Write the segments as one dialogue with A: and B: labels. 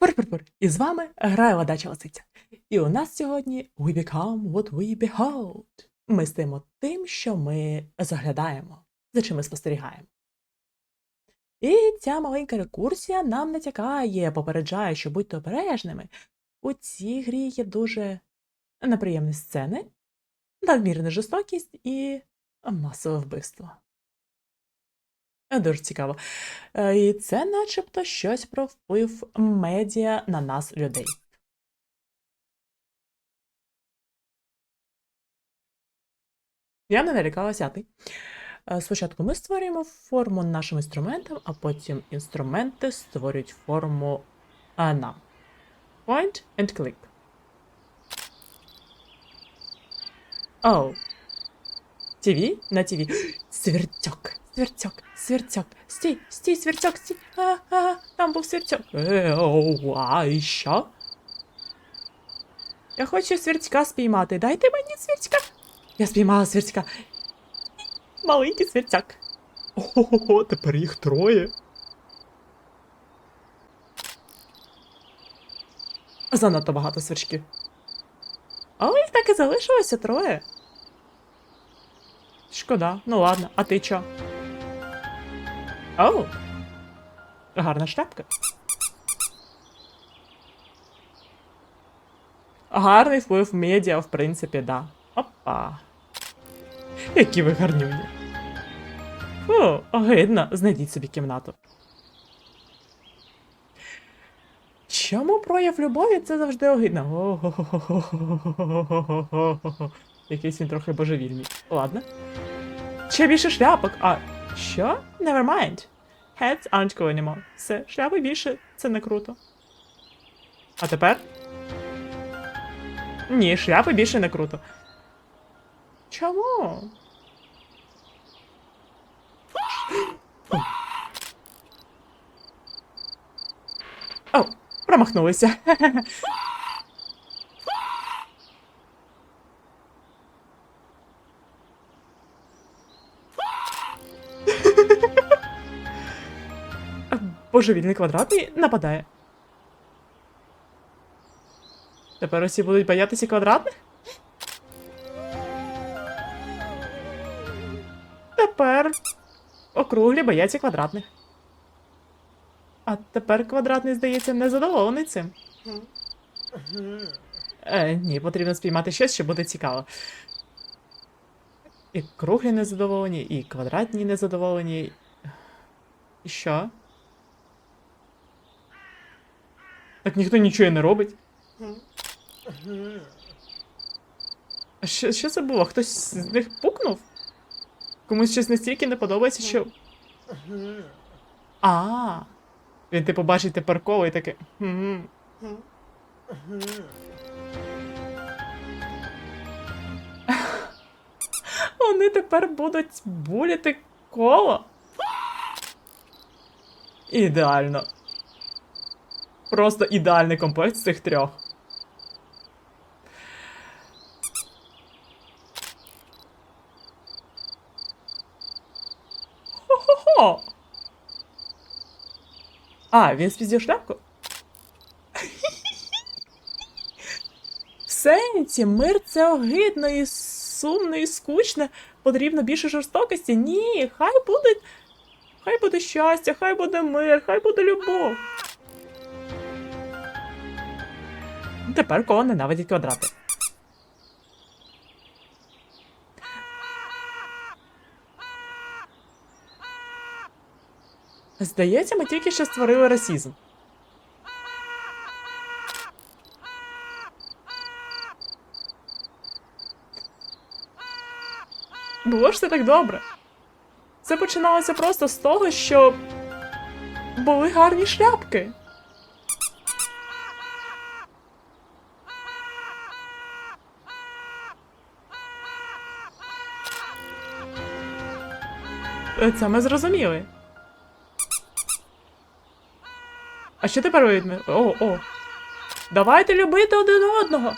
A: Пур-пур-пур. І з вами грає Ладача Лисиця. І у нас сьогодні We become what we behold. Ми стаємо тим, що ми заглядаємо, за чим ми спостерігаємо. І ця маленька рекурсія нам натякає, попереджає, що будьте обережними. У цій грі є дуже неприємні сцени, надмірна жорстокість і масове вбивство. Е, Дуже цікаво. Е, І це начебто щось про вплив медіа на нас, людей. Я не нарікалася, ти. Е, Спочатку ми створюємо форму нашим інструментам, а потім інструменти створюють форму нам. Point and click. Оу. ТВ? На ТВ. Свертьок, свертьок, свертьок. Стій, стій, свертьок, стій. А, а, там був свертьок. Е, оу, а і що? Я хочу свертька спіймати. Дайте мені свертька. Я спіймала свертька. Маленький свертяк.
B: Ого, тепер їх троє.
A: Занадто багато сверчків. Але їх так і залишилося троє. Шкода, ну ладно, а ти чо? О! Гарна шляпка. Гарний вплив медіа, в принципі, да. Опа. Які ви гарнюні. Фу, огидно, знайдіть собі кімнату. Чому прояв любові це завжди огидно? Якийсь він трохи божевільний. Ладно. Ще більше шляпок, а що? Never mind. Heads aren't cool anymore. Все, шляпи більше це не круто. А тепер? Ні, шляпи більше не круто. Чому? О, промахнулися. Божевільний квадратний нападає. Тепер усі будуть боятися квадратних? Тепер округлі бояться квадратних. А тепер квадратний, здається, незадоволений цим. Е, ні, потрібно спіймати щось, що буде цікаво. І круглі незадоволені, і квадратні незадоволені. І що? Так ніхто нічого не робить. А що, що це було? Хтось з них пукнув? Комусь щось настільки не подобається, що. А. Він типу бачить тепер коло і таке. Вони тепер будуть буляти коло. Ідеально. Просто ідеальний комплект з цих трьох. Хо-хо-хо! А, він спіздів шляпку? В сенсі, мир це огидно і сумно і скучно. Потрібно більше жорстокості. Ні, хай буде. Хай буде щастя, хай буде мир, хай буде любов. Тепер кого ненавидять квадрати. Здається, ми тільки що створили расізм. Було ж все так добре. Це починалося просто з того, що були гарні шляпки. Це ми зрозуміли. А що тепер видно? О, о. Давайте любити один одного.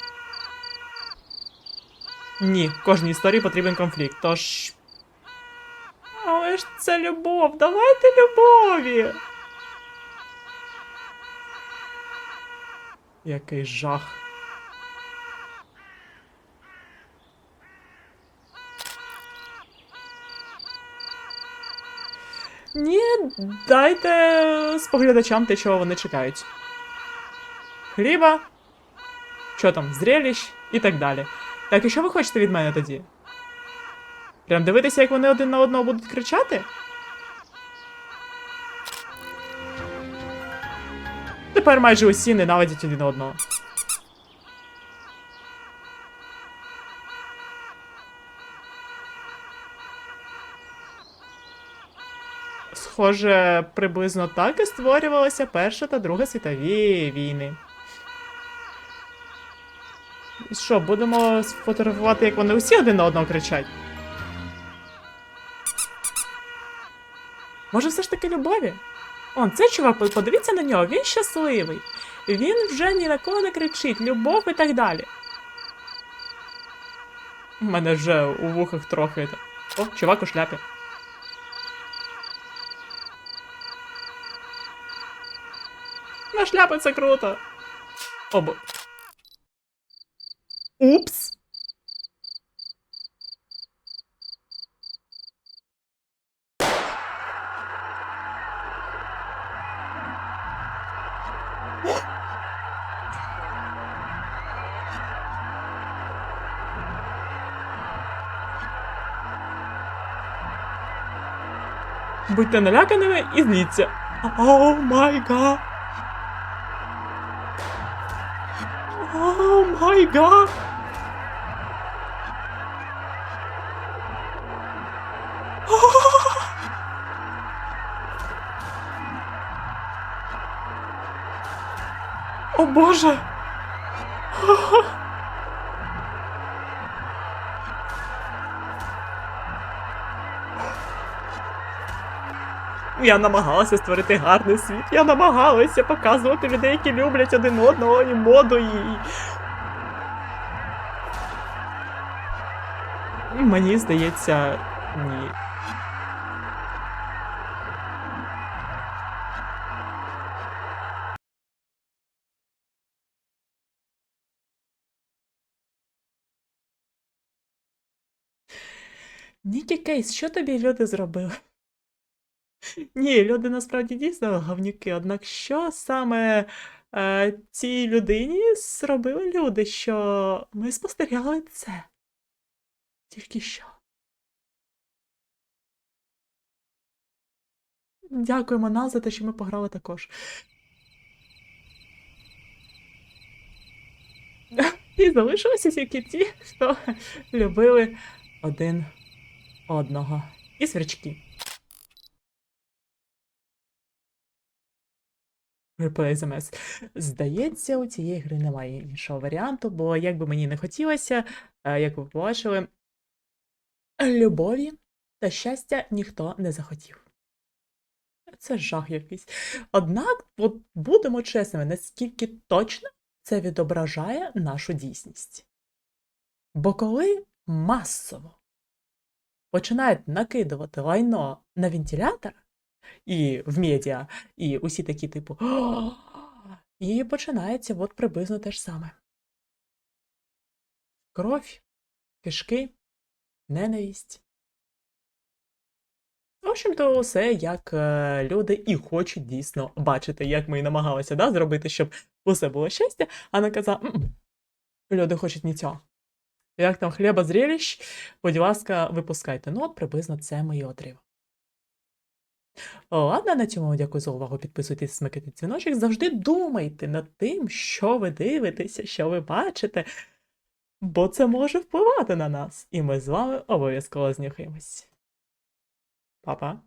A: Ні, в кожній історії потрібен конфлікт, тож. Але ж це любов, давайте любові. Який жах. Ні, дайте споглядачам те, чого вони чекають. Хліба, що там, зрелищ і так далі. Так, і що ви хочете від мене тоді? Прям дивитися, як вони один на одного будуть кричати? Тепер майже усі ненавидять один одного. Схоже, приблизно так і створювалася Перша та Друга світові війни. Що, будемо сфотографувати, як вони усі один на одного кричать? Може, все ж таки любові? Он, цей чувак, подивіться на нього, він щасливий. Він вже ні на кого не кричить, любов і так далі. У мене вже у вухах трохи. О, чувак у шляпі. На шляпи це круто. Обо. Упс. Будьте наляканими і зліться. О май гад. О май гад. О боже. Я намагалася створити гарний світ. Я намагалася показувати людей, які люблять один одного і моду і. Мені здається, ні. Нікі Кейс, що тобі люди зробили? Ні, люди насправді дійсно говнюки, однак що саме е, цій людині зробили люди, що ми спостерігали це? Тільки що? Дякуємо нам за те, що ми пограли також. І залишилися тільки ті, хто любили один одного. І свірчки. Replay SMS. Здається, у цієї гри немає іншого варіанту, бо як би мені не хотілося, е, як ви побачили, любові та щастя ніхто не захотів. Це жах якийсь. Однак, от будемо чесними, наскільки точно це відображає нашу дійсність. Бо коли масово починають накидувати лайно на вентилятор і в медіа, і усі такі, типу, і починається от приблизно те ж саме. Кров, кишки, ненависть. В общем-то, усе як е, люди і хочуть дійсно бачити, як ми і намагалися да, зробити, щоб усе було щастя, а не казав, люди хочуть не цього. Як там хліба зрелищ, будь ласка, випускайте. Ну, от приблизно це ми і отримали. Ладно, на цьому дякую за увагу. Підписуйтесь, смикайте дзвіночок. Завжди думайте над тим, що ви дивитеся, що ви бачите, бо це може впливати на нас. І ми з вами обов'язково знюхаємось. Па-па.